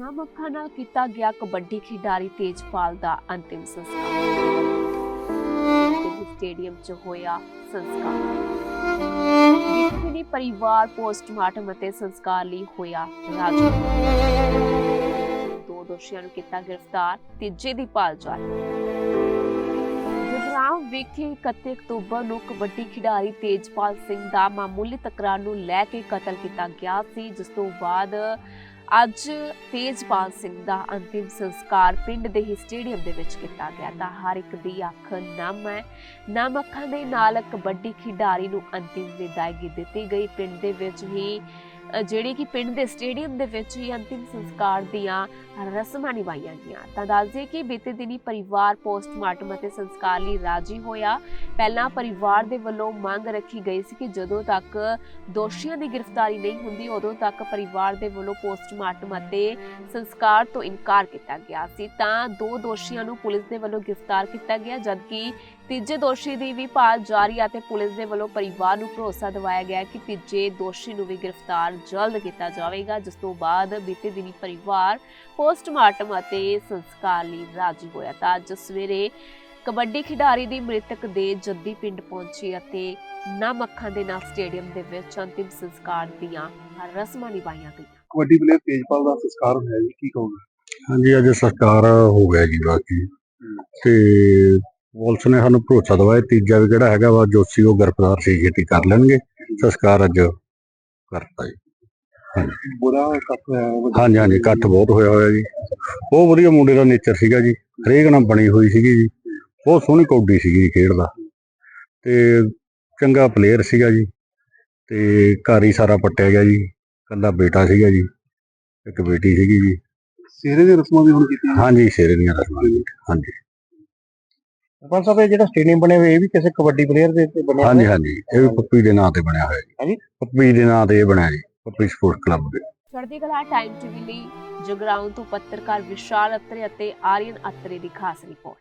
ਨਾਮ ਅੱਖਾਂ ਨਾਲ ਕੀਤਾ ਗਿਆ ਕਬੱਡੀ ਖਿਡਾਰੀ ਤੇਜਪਾਲ ਦਾ ਅੰਤਿਮ ਸੰਸਕਾਰ। ਦਿੱਲੀ ਸਟੇਡੀਅਮ 'ਚ ਹੋਇਆ ਸੰਸਕਾਰ। ਵਿਕਟਰੀ ਪਰਿਵਾਰ ਪੋਸਟਮਾਰਟਮ ਅਤੇ ਸੰਸਕਾਰ ਲਈ ਹੋਇਆ ਰਾਜੂ ਦੋ ਦੋਸ਼ੀਆਂ ਨੂੰ ਕੀਤਾ ਗ੍ਰਿਫਤਾਰ, ਤੀਜੇ ਦੀ ਭਾਲ ਜਾਰੀ। ਜਗਰਾਮ ਵਿਖੇ 31 ਅਕਤੂਬਰ ਨੂੰ ਕਬੱਡੀ ਖਿਡਾਰੀ ਤੇਜਪਾਲ ਸਿੰਘ ਦਾ ਮਾਮੂਲੀ ਤਕਰਾਰ ਨੂੰ ਲੈ ਕੇ ਕਤਲ ਕੀਤਾ ਗਿਆ ਸੀ, ਜਿਸ ਤੋਂ ਬਾਅਦ ਅੱਜ ਤੇਜਪਾਲ ਸਿੰਘ ਦਾ ਅੰਤਿਮ ਸੰਸਕਾਰ ਪਿੰਡ ਦੇ ਹੀ ਸਟੇਡੀਅਮ ਦੇ ਵਿੱਚ ਕੀਤਾ ਗਿਆ ਤਾਂ ਹਰ ਇੱਕ ਦੀ ਅੱਖ ਨਮ ਹੈ। ਨਮ ਅੱਖਾਂ ਦੇ ਨਾਲ ਕਬੱਡੀ ਖਿਡਾਰੀ ਨੂੰ ਅੰਤਿਮ ਵਿਦਾਇਗੀ ਦਿੱਤੀ ਗਈ। ਪਿੰਡ ਦੇ ਵਿੱਚ ਹੀ ਜਿਹੜੀ ਕਿ ਪਿੰਡ ਦੇ ਸਟੇਡੀਅਮ ਦੇ ਵਿੱਚ ਹੀ ਅੰਤਿਮ ਸੰਸਕਾਰ ਦੀਆਂ ਰਸਮਾਂ ਨਿਭਾਈਆਂ ਗਈਆਂ। ਤਾਂ ਦੱਸਦੇ ਕਿ ਬੀਤੇ ਦਿਨੀ ਪਰਿਵਾਰ ਪੋਸਟਮਾਰਟਮ ਅਤੇ ਸੰਸਕਾਰ ਲਈ ਰਾਜੀ ਹੋਇਆ। ਪਹਿਲਾਂ ਪਰਿਵਾਰ ਦੇ ਵੱਲੋਂ ਮੰਗ ਰੱਖੀ ਗਈ ਸੀ ਕਿ ਜਦੋਂ ਤੱਕ ਦੋਸ਼ੀਆਂ ਦੀ ਗ੍ਰਿਫਤਾਰੀ ਨਹੀਂ ਹੁੰਦੀ, ਉਦੋਂ ਤੱਕ ਪਰਿਵਾਰ ਦੇ ਵੱਲੋਂ ਪੋਸਟਮਾਰਟਮ ਅਤੇ ਸੰਸਕਾਰ ਤੋਂ ਇਨਕਾਰ ਕੀਤਾ ਗਿਆ ਸੀ। ਤਾਂ ਦੋ ਦੋਸ਼ੀਆਂ ਨੂੰ ਪੁਲਿਸ ਦੇ ਵੱਲੋਂ ਗ੍ਰਿਫਤਾਰ ਕੀਤਾ ਗਿਆ, ਜਦਕਿ ਤੀਜੇ ਦੋਸ਼ੀ ਦੀ ਵੀ ਭਾਲ ਜਾਰੀ ਅਤੇ ਪੁਲਿਸ ਦੇ ਵੱਲੋਂ ਪਰਿਵਾਰ ਨੂੰ ਭਰੋਸਾ ਦਿਵਾਇਆ ਗਿਆ ਕਿ ਤੀਜੇ ਦੋਸ਼ੀ ਨੂੰ ਵੀ ਗ੍ਰਿਫਤਾਰ ਜਲਦ ਕੀਤਾ ਜਾਵੇਗਾ ਜਿਸ ਤੋਂ ਬਾਅਦ ਬੀਤੇ ਦਿਨੀ ਪਰਿਵਾਰ ਪੋਸਟਮਾਰਟਮ ਅਤੇ ਸੰਸਕਾਰ ਲਈ ਰਾਜੀ ਹੋਇਆ ਤਾਂ ਅੱਜ ਸਵੇਰੇ ਕਬੱਡੀ ਖਿਡਾਰੀ ਦੀ ਮ੍ਰਿਤਕ ਦੇ ਜੱਦੀ ਪਿੰਡ ਪਹੁੰਚੀ ਅਤੇ ਨਮ ਅੱਖਾਂ ਦੇ ਨਾਲ ਸਟੇਡੀਅਮ ਦੇ ਵਿੱਚ ਅੰਤਿਮ ਸੰਸਕਾਰ ਦੀਆਂ ਰਸਮਾਂ ਨਿਭਾਈਆਂ ਗਈਆਂ। ਕਬੱਡੀ ਪਲੇਅਰ ਤੇਜਪਾਲ ਦਾ ਸੰਸਕਾਰ ਹੋਇਆ ਜੀ ਕੀ ਕਹੋਗੇ? ਹਾਂਜੀ ਅੱਜ ਸਰਕਾਰ ਹੋ ਗਿਆ ਜੀ ਬਾਕੀ। ਤੇ ਪੁਲਿਸ ਨੇ ਸਾਨੂੰ ਭਰੋਸਾ ਦਵਾਇਆ ਤੀਜਾ ਵੀ ਕਿਹੜਾ ਹੈਗਾ ਵਾ ਜੋਸ਼ੀ ਉਹ ਗ੍ਰਿਫਤਾਰ ਸੀ ਛੇਤੀ ਕਰ ਲੈਣਗੇ। ਸੰਸਕਾਰ ਅੱਜ ਕਰਤਾ ਜੀ। ਬੁਰਾ ਕੱਟ ਹੋਇਆ ਹੈ ਹਾਂਜੀ ਹਾਂਜੀ ਇਕੱਠ ਬਹੁਤ ਹੋਇਆ ਹੋਇਆ ਜੀ। ਬਹੁਤ ਵਧੀਆ ਮੁੰਡੇ ਦਾ ਨੇਚਰ ਸੀਗਾ ਜੀ। ਹਰੇਕ ਨਾਲ ਬਣੀ ਹੋਈ ਸੀਗੀ ਜੀ। ਬਹੁਤ ਸੋਹਣੀ ਕੌਡੀ ਸੀਗੀ ਜੀ ਖੇਡਦਾ ਤੇ ਚੰਗਾ ਪਲੇਅਰ ਸੀਗਾ ਜੀ। ਤੇ ਘਰ ਹੀ ਸਾਰਾ ਪੱਟਿਆ ਗਿਆ ਜੀ। ਕੱਲਾ ਬੇਟਾ ਸੀਗਾ ਜੀ। ਇੱਕ ਬੇਟੀ ਸੀਗੀ ਜੀ। ਸਿਹਰੇ ਦੀਆਂ ਰਸਮਾਂ ਵੀ ਹੁਣ ਕੀਤੀਆਂ? ਹਾਂਜੀ ਸ਼ੇਰੇ ਦੀਆਂ ਰਸਮਾਂ ਜੀ ਹਾਂਜੀ। ਸਰਪੰਚ ਸਾਹਿਬ ਇਹ ਜਿਹੜਾ ਸਟੇਡੀਅਮ ਬਣਿਆ ਹੋਇਆ ਇਹ ਵੀ ਕਿਸੇ ਕਬੱਡੀ ਪਲੇਅਰ ਦੇ ਉੱਤੇ ਬਣਿਆ ਹਾਂਜੀ ਹਾਂਜੀ ਇਹ ਵੀ ਪੱਪੀ ਦੇ ਨਾਂ ਤੇ ਬਣਿਆ ਹੋਇਆ ਜੀ। ਹਾਂਜੀ? ਪੱਪੀ ਦੇ ਨਾਂ ਤੇ ਇਹ ਬਣਿਆ ਜੀ। ਪੱਪੀ ਸਪੋਰਟ ਕਲੱਬ ਦੇ। ਚੜ੍ਹਦੀ ਕਲਾ ਟਾਈਮ ਟੀਵੀ ਲਈ ਜਗਰਾਉਂ ਤੋਂ ਪੱਤਰਕਾਰ ਵਿਸ਼ਾਲ ਅਤਰੇ ਅਤੇ ਆਰੀਅਨ ਅਤਰੇ ਦੀ ਖਾਸ ਰਿਪੋਰਟ।